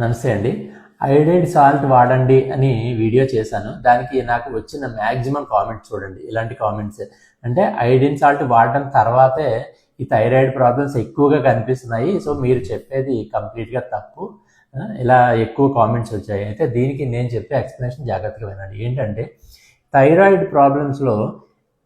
నమస్తే అండి. Iodide salt వాడండి అని వీడియో చేశాను. దానికి నాకు వచ్చిన మ్యాక్సిమం కామెంట్స్ చూడండి. ఇలాంటి కామెంట్స్. అంటే ఐడిన్ సాల్ట్ వాడడం తర్వాతే ఈ థైరాయిడ్ ప్రాబ్లమ్స్ ఎక్కువగా కనిపిస్తున్నాయి. సో మీరు చెప్పేది కంప్లీట్గా తప్పు. ఇలా ఎక్కువ కామెంట్స్ వచ్చాయి. అయితే దీనికి నేను చెప్పే ఎక్స్ప్లెనేషన్ జాగ్రత్తగా వినండి. ఏంటంటే థైరాయిడ్ ప్రాబ్లమ్స్లో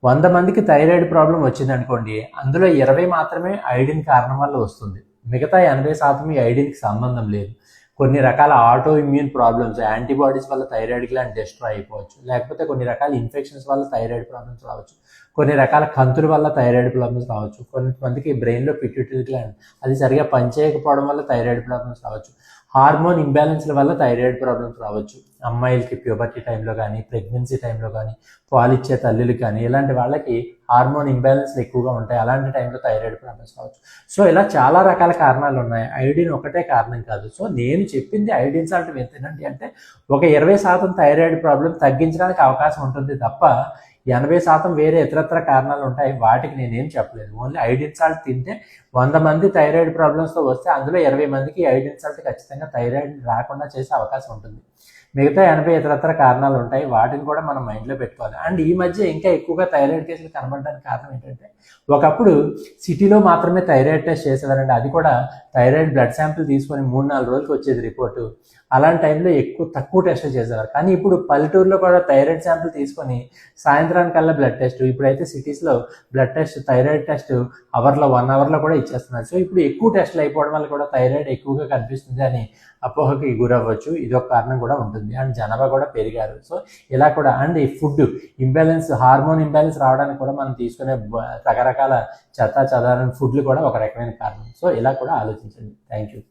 వంద మందికి థైరాయిడ్ ప్రాబ్లం వచ్చింది అనుకోండి అందులో ఇరవై మాత్రమే ఐడిన్ కారణం వల్ల వస్తుంది. మిగతా ఎనభై శాతం ఈ ఐడిన్కి సంబంధం లేదు. కొన్ని రకాల ఆటో ఇమ్యూన్ ప్రాబ్లమ్స్ యాంటీబాడీస్ వల్ల థైరాయిడ్ గ్లాండ్ డిస్ట్రాయ్ అయిపోవచ్చు. లేకపోతే కొన్ని రకాల ఇన్ఫెక్షన్స్ వల్ల థైరాయిడ్ ప్రాబ్లమ్స్ రావచ్చు. కొన్ని రకాల కంతుల వల్ల థైరాయిడ్ ప్రాబ్లమ్స్ రావచ్చు. కొంతమందికి బ్రెయిన్లో పిట్యూటరీ గ్లాండ్ అది సరిగా పనిచేయకపోవడం వల్ల థైరాయిడ్ ప్రాబ్లమ్స్ రావచ్చు. హార్మోన్ ఇంబ్యాలెన్స్ల వల్ల థైరాయిడ్ ప్రాబ్లమ్స్ రావచ్చు. అమ్మాయిలకి ప్యూబర్టీ టైంలో కానీ ప్రెగ్నెన్సీ టైంలో కానీ పాలిచ్చే తల్లులు కానీ ఇలాంటి వాళ్ళకి హార్మోన్ ఇంబ్యాలెన్స్లు ఎక్కువగా ఉంటాయి. అలాంటి టైంలో థైరాయిడ్ ప్రాబ్లమ్స్ రావచ్చు. సో ఇలా చాలా రకాల కారణాలు ఉన్నాయి ఐడిన్ ఒకటే కారణం కాదు. సో నేను చెప్పింది ఐడిన్ సాల్ట్ తినండి అంటే ఒక ఇరవై శాతం థైరాయిడ్ ప్రాబ్లం తగ్గించడానికి అవకాశం ఉంటుంది తప్ప ఎనభై శాతం వేరే ఇతరత్ర కారణాలు ఉంటాయి. వాటికి నేనేం చెప్పలేదు ఓన్లీ ఐడిన్ సాల్ట్ తింటే వంద మంది థైరాయిడ్ ప్రాబ్లమ్స్తో వస్తే అందులో ఇరవై మందికి ఐడిన్ సాల్ట్ ఖచ్చితంగా థైరాయిడ్ రాకుండా చేసే అవకాశం ఉంటుంది. మిగతా ఎనభై ఇతరత్ర కారణాలు ఉంటాయి. వాటిని కూడా మనం మైండ్లో పెట్టుకోవాలి. అండ్ ఈ మధ్య ఇంకా ఎక్కువగా థైరాయిడ్ కేసులు కనబడడానికి కారణం ఏంటంటే ఒకప్పుడు సిటీలో మాత్రమే థైరాయిడ్ టెస్ట్ చేసేవారండి. అది కూడా థైరాయిడ్ బ్లడ్ శాంపిల్ తీసుకొని మూడు నాలుగు రోజులకి వచ్చేది రిపోర్టు అలాంటి టైంలో ఎక్కువ తక్కువ టెస్ట్లు చేసేవారు. కానీ ఇప్పుడు పల్లెటూరులో కూడా థైరాయిడ్ శాంపిల్ తీసుకొని సాయంత్రం సాయంత్రానికల్లా బ్లడ్ టెస్ట్ ఇప్పుడైతే సిటీస్లో బ్లడ్ టెస్ట్ థైరాయిడ్ టెస్ట్ అవర్లో వన్ అవర్లో కూడా ఇచ్చేస్తున్నారు. సో ఇప్పుడు ఎక్కువ టెస్ట్లు అయిపోవడం వల్ల కూడా థైరాయిడ్ ఎక్కువగా కనిపిస్తుంది అని అపోహకి గురవ్వచ్చు. ఇది ఒక కారణం కూడా ఉంటుంది. అండ్ జనాభా కూడా పెరిగారు. సో ఇలా కూడా అండ్ ఈ ఫుడ్ ఇంబ్యాలెన్స్ హార్మోన్ ఇంబ్యాలెన్స్ రావడానికి కూడా మనం తీసుకునే రకరకాల చెత్త చదారని ఫుడ్లు కూడా ఒక రకమైన కారణం. సో ఇలా కూడా ఆలోచించండి. Thank you